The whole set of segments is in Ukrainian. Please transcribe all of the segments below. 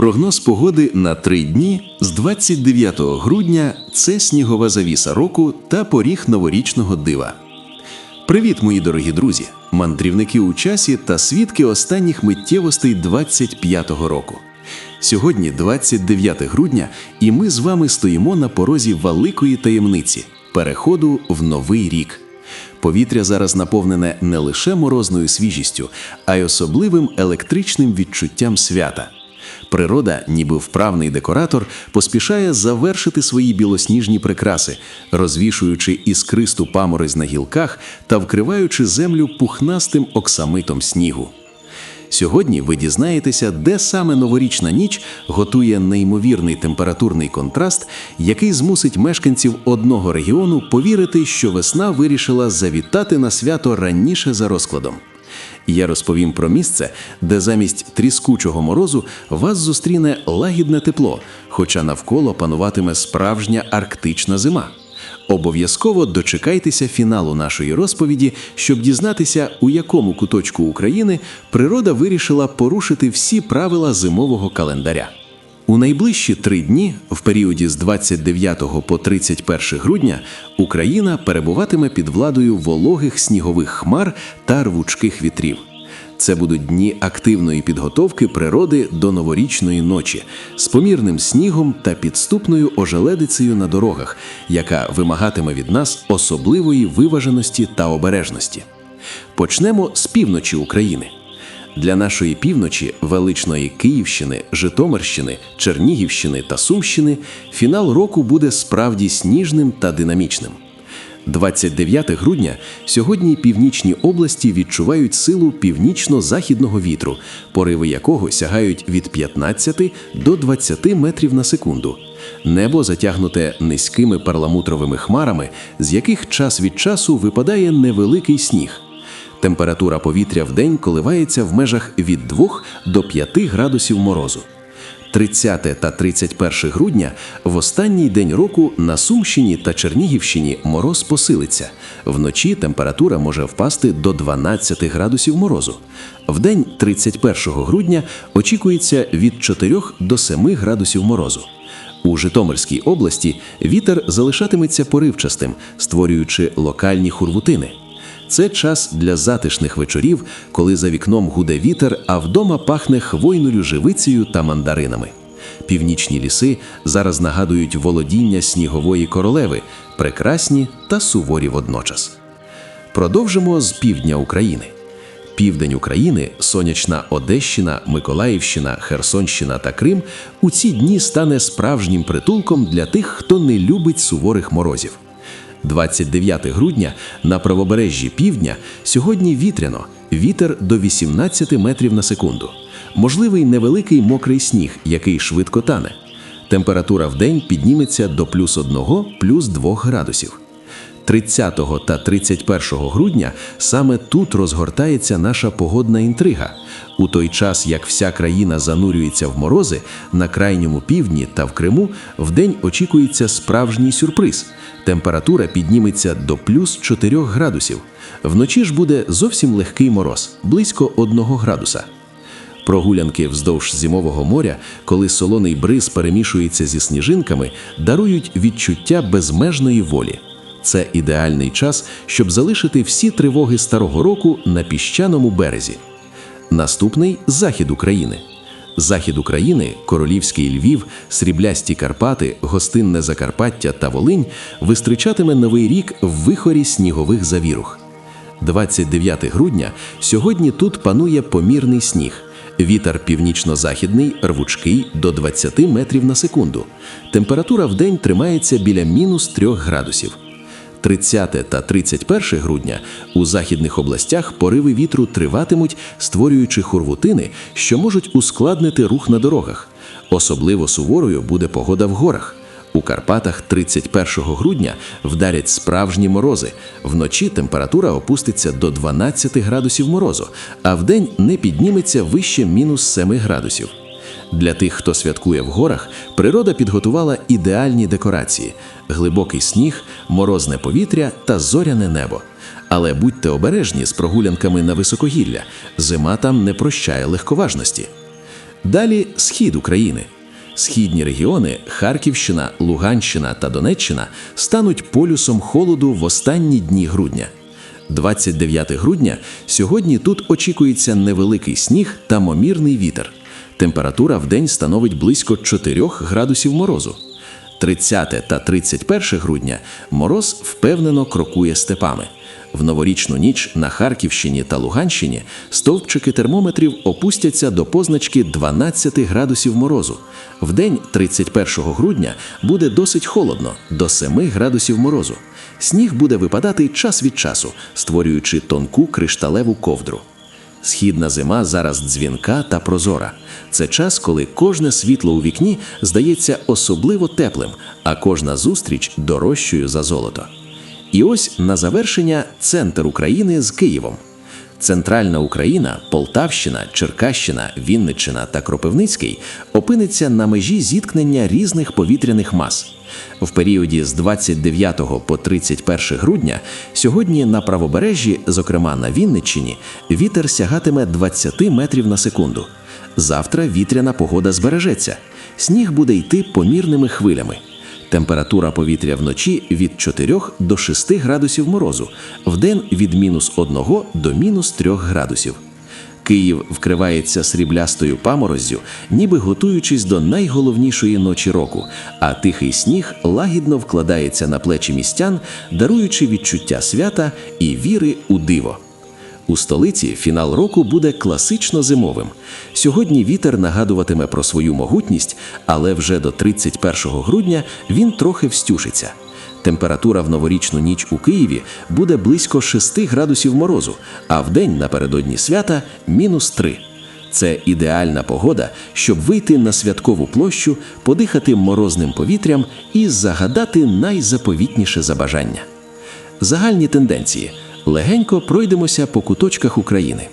Прогноз погоди на три дні з 29 грудня це снігова завіса року та поріг новорічного дива. Привіт, мої дорогі друзі, мандрівники у часі та свідки останніх миттєвостей 25-го року. Сьогодні 29 грудня, і ми з вами стоїмо на порозі великої таємниці переходу в новий рік. Повітря зараз наповнене не лише морозною свіжістю, а й особливим електричним відчуттям свята. Природа, ніби вправний декоратор, поспішає завершити свої білосніжні прикраси, розвішуючи іскристу паморозь на гілках та вкриваючи землю пухнастим оксамитом снігу. Сьогодні ви дізнаєтеся, де саме новорічна ніч готує неймовірний температурний контраст, який змусить мешканців одного регіону повірити, що весна вирішила завітати на свято раніше за розкладом. Я розповім про місце, де замість тріскучого морозу вас зустріне лагідне тепло, хоча навколо пануватиме справжня арктична зима. Обов'язково дочекайтеся фіналу нашої розповіді, щоб дізнатися, у якому куточку України природа вирішила порушити всі правила зимового календаря. У найближчі три дні, в періоді з 29 по 31 грудня, Україна перебуватиме під владою вологих снігових хмар та рвучких вітрів. Це будуть дні активної підготовки природи до новорічної ночі з помірним снігом та підступною ожеледицею на дорогах, яка вимагатиме від нас особливої виваженості та обережності. Почнемо з півночі України. Для нашої півночі, величної Київщини, Житомирщини, Чернігівщини та Сумщини фінал року буде справді сніжним та динамічним. 29 грудня сьогодні північні області відчувають силу північно-західного вітру, пориви якого сягають від 15 до 20 метрів на секунду. Небо затягнуте низькими перламутровими хмарами, з яких час від часу випадає невеликий сніг. Температура повітря в день коливається в межах від 2 до 5 градусів морозу. 30 та 31 грудня в останній день року на Сумщині та Чернігівщині мороз посилиться. Вночі температура може впасти до 12 градусів морозу. В день 31 грудня очікується від 4 до 7 градусів морозу. У Житомирській області вітер залишатиметься поривчастим, створюючи локальні хурвутини. Це час для затишних вечорів, коли за вікном гуде вітер, а вдома пахне хвойною живицею та мандаринами. Північні ліси зараз нагадують володіння снігової королеви, прекрасні та суворі водночас. Продовжимо з півдня України. Південь України, сонячна Одещина, Миколаївщина, Херсонщина та Крим у ці дні стане справжнім притулком для тих, хто не любить суворих морозів. 29 грудня на правобережжі півдня сьогодні вітряно, вітер до 18 метрів на секунду. Можливий невеликий мокрий сніг, який швидко тане. Температура в день підніметься до плюс 1, плюс 2 градусів. 30 та 31 грудня саме тут розгортається наша погодна інтрига. У той час, як вся країна занурюється в морози, на крайньому півдні та в Криму вдень очікується справжній сюрприз. Температура підніметься до плюс 4 градусів. Вночі ж буде зовсім легкий мороз, близько 1 градуса. Прогулянки вздовж зимового моря, коли солоний бриз перемішується зі сніжинками, дарують відчуття безмежної волі. Це ідеальний час, щоб залишити всі тривоги старого року на піщаному березі. Наступний захід України. Захід України, Королівський Львів, Сріблясті Карпати, Гостинне Закарпаття та Волинь вистрічатиме новий рік в вихорі снігових завірух. 29 грудня сьогодні тут панує помірний сніг. Вітер північно-західний, рвучкий до 20 метрів на секунду. Температура в день тримається біля мінус 3 градусів. 30 та 31 грудня у західних областях пориви вітру триватимуть, створюючи хурвутини, що можуть ускладнити рух на дорогах. Особливо суворою буде погода в горах. У Карпатах 31 грудня вдарять справжні морози. Вночі температура опуститься до 12 градусів морозу, а вдень не підніметься вище мінус 7 градусів. Для тих, хто святкує в горах, природа підготувала ідеальні декорації: глибокий сніг, морозне повітря та зоряне небо. Але будьте обережні з прогулянками на високогір'я. Зима там не прощає легковажності. Далі схід України. Східні регіони Харківщина, Луганщина та Донеччина стануть полюсом холоду в останні дні грудня. 29 грудня сьогодні тут очікується невеликий сніг та момірний вітер. Температура в день становить близько 4 градусів морозу. 30 та 31 грудня мороз впевнено крокує степами. В новорічну ніч на Харківщині та Луганщині стовпчики термометрів опустяться до позначки 12 градусів морозу. В день 31 грудня буде досить холодно до 7 градусів морозу. Сніг буде випадати час від часу, створюючи тонку кришталеву ковдру. Східна зима зараз дзвінка та прозора. Це час, коли кожне світло у вікні здається особливо теплим, а кожна зустріч дорожчою за золото. І ось на завершення центр України з Києвом. Центральна Україна, Полтавщина, Черкащина, Вінниччина та Кропивницький опиниться на межі зіткнення різних повітряних мас. В періоді з 29 по 31 грудня сьогодні на правобережжі, зокрема на Вінниччині, вітер сягатиме 20 метрів на секунду. Завтра вітряна погода збережеться. Сніг буде йти помірними хвилями. Температура повітря вночі від 4 до 6 градусів морозу, вдень від мінус 1 до мінус 3 градусів. Київ вкривається сріблястою памороззю, ніби готуючись до найголовнішої ночі року, а тихий сніг лагідно вкладається на плечі містян, даруючи відчуття свята і віри у диво. У столиці фінал року буде класично зимовим. Сьогодні вітер нагадуватиме про свою могутність, але вже до 31 грудня він трохи встюшиться. Температура в новорічну ніч у Києві буде близько 6 градусів морозу, а в день напередодні свята мінус 3. Це ідеальна погода, щоб вийти на святкову площу, подихати морозним повітрям і загадати найзаповітніше забажання. Загальні тенденції. Легенько пройдемося по куточках України.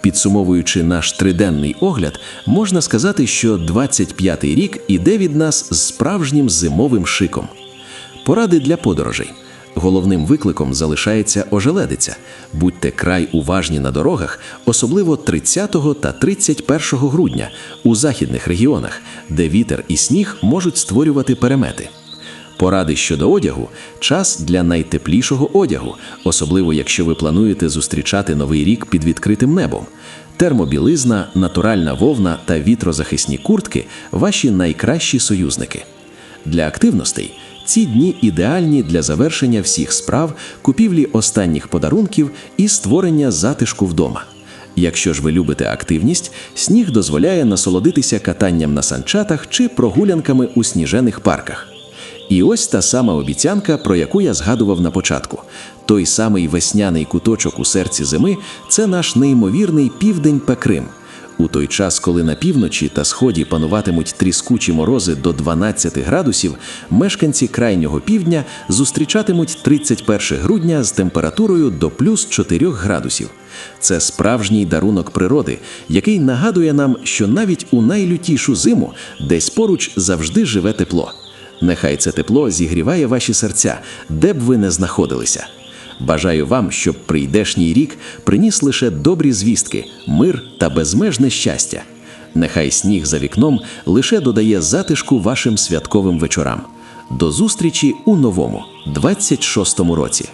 Підсумовуючи наш триденний огляд, можна сказати, що 25-й рік іде від нас з справжнім зимовим шиком. Поради для подорожей. Головним викликом залишається ожеледиця. Будьте край уважні на дорогах, особливо 30 та 31 грудня у західних регіонах, де вітер і сніг можуть створювати перемети. Поради щодо одягу час для найтеплішого одягу, особливо якщо ви плануєте зустрічати новий рік під відкритим небом. Термобілизна, натуральна вовна та вітрозахисні куртки ваші найкращі союзники. Для активностей ці дні ідеальні для завершення всіх справ, купівлі останніх подарунків і створення затишку вдома. Якщо ж ви любите активність, сніг дозволяє насолодитися катанням на санчатах чи прогулянками у сніжених парках. І ось та сама обіцянка, про яку я згадував на початку. Той самий весняний куточок у серці зими це наш неймовірний південь Пекрим. У той час, коли на півночі та сході пануватимуть тріскучі морози до 12 градусів, мешканці крайнього півдня зустрічатимуть 31 грудня з температурою до плюс 4 градусів. Це справжній дарунок природи, який нагадує нам, що навіть у найлютішу зиму десь поруч завжди живе тепло. Нехай це тепло зігріває ваші серця, де б ви не знаходилися. Бажаю вам, щоб прийдешній рік приніс лише добрі звістки, мир та безмежне щастя. Нехай сніг за вікном лише додає затишку вашим святковим вечорам. До зустрічі у новому 26-му році.